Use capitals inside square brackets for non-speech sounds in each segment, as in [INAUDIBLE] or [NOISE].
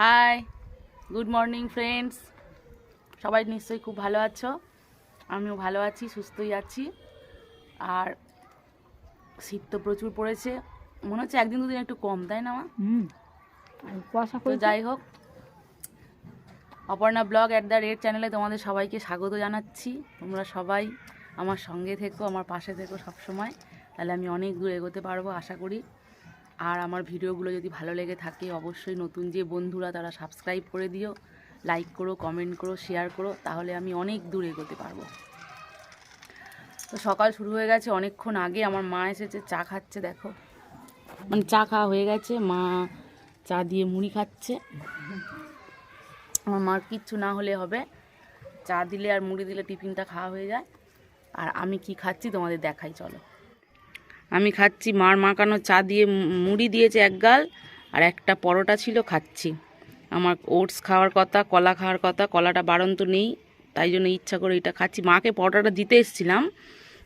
Hi good morning friends সবাই নিশ্চয়ই খুব ভালো আছো? আমিও ভালো আছি সুস্থই আছি। আর শীত তো প্রচুর পড়েছে। মনে হচ্ছে একদিন দুদিন একটু কম তাই না মা? কুয়াশা তো যাই হোক Aparna blog at the red চ্যানেলে তোমাদের সবাইকে স্বাগত জানাচ্ছি। তোমরা সবাই আমার সঙ্গে থেকো আমার পাশে থেকো সব সময় তাহলে আমি অনেক দূর এগোতে পারব আশা করি। আর আমার ভিডিওগুলো যদি ভালো লেগে থাকে, অবশ্যই নতুন যে বন্ধুরা তারা সাবস্ক্রাইব করে দিও লাইক করো কমেন্ট করো শেয়ার করো, তাহলে আমি অনেক দূর এগোতে পারব। তো সকাল শুরু হয়ে গেছে, অনেকক্ষণ আগে আমার মা এসেছে, চা খাচ্ছে, দেখো। মানে চা খাওয়া হয়ে গেছে, মা চা দিয়ে মুড়ি খাচ্ছে। আমার মার কিচ্ছু না হলে হবে, চা দিলে আর মুড়ি দিলে টিফিনটা খাওয়া হয়ে যায়। আর আমি কি খাচ্ছি তোমাদের দেখাই, চলো। আমি খাচ্ছি, মার মাখানো চা দিয়ে মুড়ি দিয়েছে এক গাল, আর একটা পরোটা ছিল, খাচ্ছি। আমার ওটস খাওয়ার কথা, কলা খাওয়ার কথা, কলাটা বারণ তো নেই, তাই জন্য ইচ্ছা করে এটা খাচ্ছি। মাকে পরোটাটা দিতে এসেছিলাম,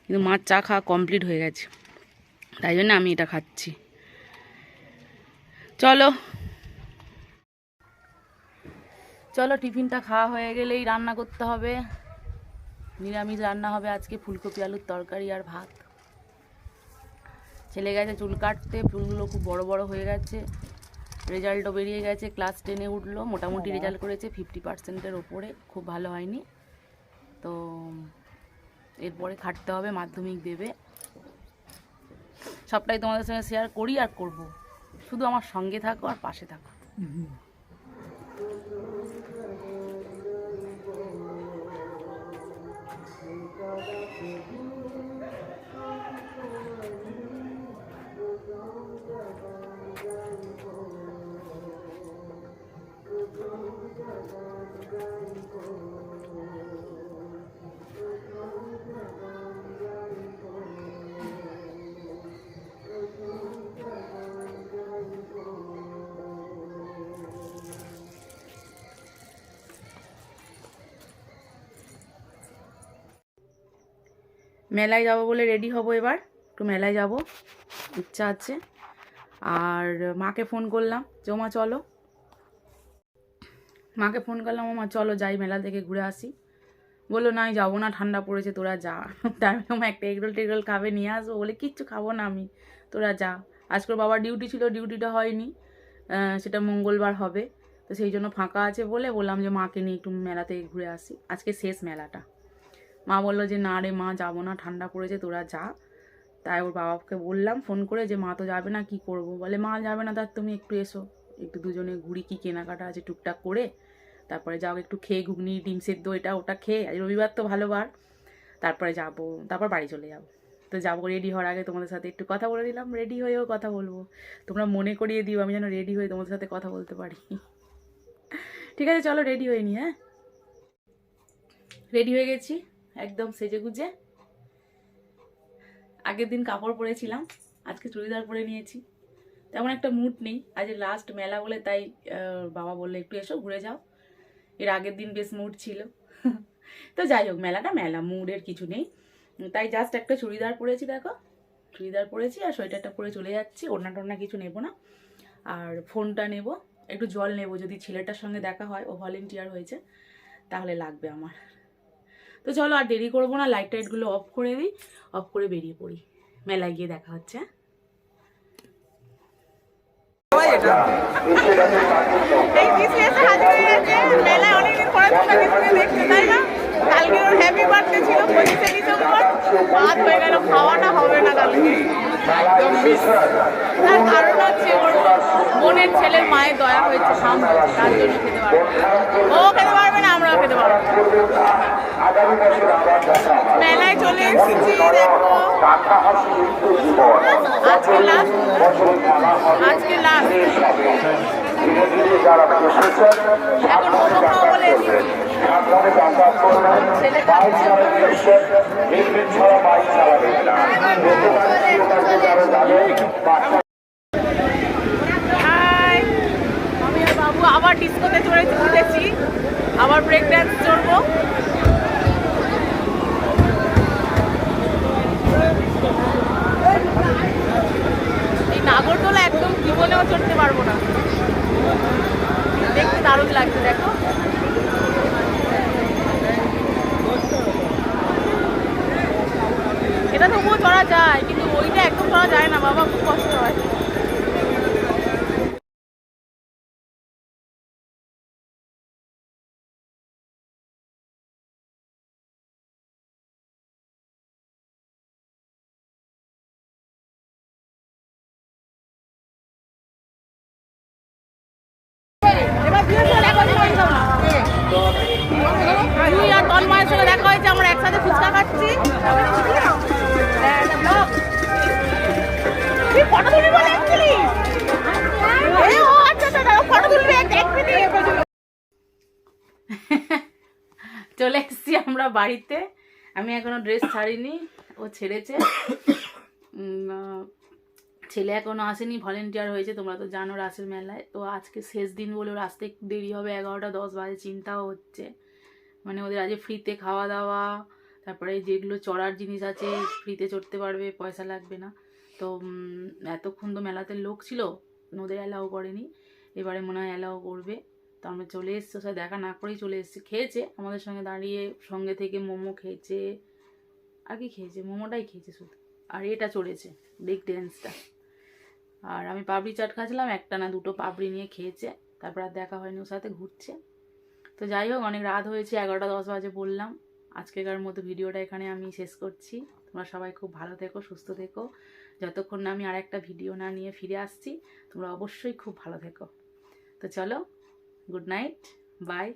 কিন্তু মার চা খাওয়া কমপ্লিট হয়ে গেছে। তাই জন্য আমি এটা খাচ্ছি। চলো। চলো, টিফিনটা খাওয়া হয়ে গেলেই রান্না করতে হবে। নিরামিষ রান্না হবে আজকে, ফুলকপি, আলুর তরকারি আর ভাত। ছেলে গেছে চুল কাটতে চুলগুলো খুব বড় বড় হয়ে গেছে। রেজাল্টও বেরিয়ে গেছে ক্লাস টেনে উঠল। মোটামুটি রেজাল্ট করেছে ফিফটি পার্সেন্টের ওপরে খুব ভালো হয়নি। তো এরপরে খাটতে হবে মাধ্যমিক দেবে। সবটাই তোমাদের সঙ্গে শেয়ার করি আর করব। শুধু আমার সঙ্গে থাকো আর পাশে থাকো। হুম। মেলায় যাব বলে রেডি হব এবার। একটু মেলায় যাব ইচ্ছা আছে। আর মাকে ফোন করলাম যে মা চলো। মাকে ফোন করলাম ওমা চলো যাই মেলা থেকে ঘুরে আসি। বলল নাই যাব না ঠান্ডা পড়েছে তোরা যা। তাই আমি বললাম, একটা এগরোল টেগরোল খাবে নিয়ে আসব। বলে কিচ্ছু খাব না আমি তোরা যা। আজকে বাবার ডিউটি ছিল ডিউটিটা হয়নি সেটা মঙ্গলবার হবে। তো সেই জন্য ফাঁকা আছে বলে বললাম যে মাকে নিয়ে একটু মেলা থেকে ঘুরে আসি। আজকে শেষ মেলাটা। মা বলল যে, না রে মা, যাব না, ঠান্ডা পড়েছে, তোরা যা। তাই ওর বাবাকে বললাম, ফোন করে যে, মা তো যাবে না, কি করব? বলে, মা যাবে না তার তুমি একটু এসো। একটু দুজনে ঘুরি কি কেনাকাটা আছে টুকটাক করে, তারপরে যাও, একটু খেয়ে ঘুগনি, ডিম সেদ্ধ, এটা ওটা খেয়ে, আজ রবিবার তো ভালো বার। তারপরে যাব, তারপর বাড়ি চলে যাব। তো যাব রেডি হওয়ার আগে তোমাদের সাথে একটু কথা বলে দিলাম রেডি হয়েও কথা বলব। তোমরা মনে করিয়ে দিও, আমি যেন রেডি হয়ে তোমাদের সাথে কথা বলতে পারি। ঠিক আছে, চলো রেডি হয়ে নি হ্যাঁ? রেডি হয়ে গেছি। একদম সেজে গুজে আগের দিন কাপড় পরেছিলাম, আজকে চুড়িদার পরে নিয়েছি। তেমন একটা মুড নেই, আজ লাস্ট মেলা বলে তাই বাবা বললে, একটু এসো, ঘুরে যাও। এর আগের দিন বেশ মুড ছিল। [LAUGHS] তো যাই হোক, মেলাটা মেলা মুডের কিছু নেই। তাই জাস্ট একটা চুড়িদার পরেছি, দেখো। চুড়িদার পরেছি আর সোয়েটারটা পরে চলে যাচ্ছি, ওড়না টোড়না কিছু নেব না। আর ফোনটা নেব, একটু জল নেব, যদি ছেলেটার সঙ্গে দেখা হয়, ও ভলেন্টিয়ার হয়েছে, তাহলে লাগবে আমার। তো চলো আর দেরি করব না লাইট টাইটগুলো অফ করে দিই অফ করে বেরিয়ে পড়ি। মেলায় গিয়ে দেখা হচ্ছে হ্যাঁ? কালকে ওর হ্যাপি বার্থডে ছিল পঁচিশে ডিসেম্বর। বাদ গেল খাওয়াটা হবে না কালকে। একদম মিস তার কারণ হচ্ছে ওর বোনের ছেলের মায়ের দয়া হয়েছে সাম হয়েছে তার জন্য খেতে পারবে ও খেতে পারবে না আমরাও খেতে পারব না। চলে আজকে লাস্ট আজকে লাস্ট এখন বলে আবার ডিস্কোতে চড়ে উঠেছি আবার ব্রেক ড্যান্স চড়বো। জীবনেও চড়তে পারব না। দেখতে দারুণ লাগছে দেখো। এটা তবুও চড়া যায় কিন্তু ওইটা চলে এসেছি আমরা বাড়িতে। আমি এখনও ড্রেস ছাড়িনি, ও ছেড়েছে। ছেলে এখনও আসেনি ভলেন্টিয়ার হয়েছে, তোমরা তো জানো রাসের মেলায়। তো আজকে শেষ দিন বলে ওর আসতে দেরি হবে, এগারোটা দশ বাজে, চিন্তাও হচ্ছে। মানে ওদের আজকে ফ্রিতে খাওয়া দাওয়া তারপরে যেগুলো চড়ার জিনিস আছে ফ্রিতে চড়তে পারবে, পয়সা লাগবে না। তো এতক্ষণ তো মেলাতে লোক ছিল, ওদের অ্যালাউ করেনি। এবারে মনে হয় অ্যালাউ করবে। তো আমরা চলে এসছি, ওর দেখা না করেই চলে এসেছি। খেয়েছে, আমাদের সঙ্গে দাঁড়িয়ে সঙ্গে থেকে মোমো খেয়েছে। আর কি খেয়েছে? মোমোটাই খেয়েছে শুধু। আর এটা চড়েছে বিগ ড্যান্সটা আর আমি পাপড়ি চাট খাচ্ছিলাম, একটা না দুটো পাপড়ি নিয়ে খেয়েছে। তারপর আর দেখা হয়নি ওর সাথে, ঘুরছে। তো যাই হোক, অনেক রাত হয়েছে, এগারোটা দশ বাজে বললাম। আজকেকার মতো ভিডিওটা এখানে আমি শেষ করছি। তোমরা সবাই খুব ভালো থেকো, সুস্থ থেকো। যতক্ষণ না আমি আর একটা ভিডিও না নিয়ে ফিরে আসছি, তোমরা অবশ্যই খুব ভালো থেকো। তো চলো গুড নাইট বাই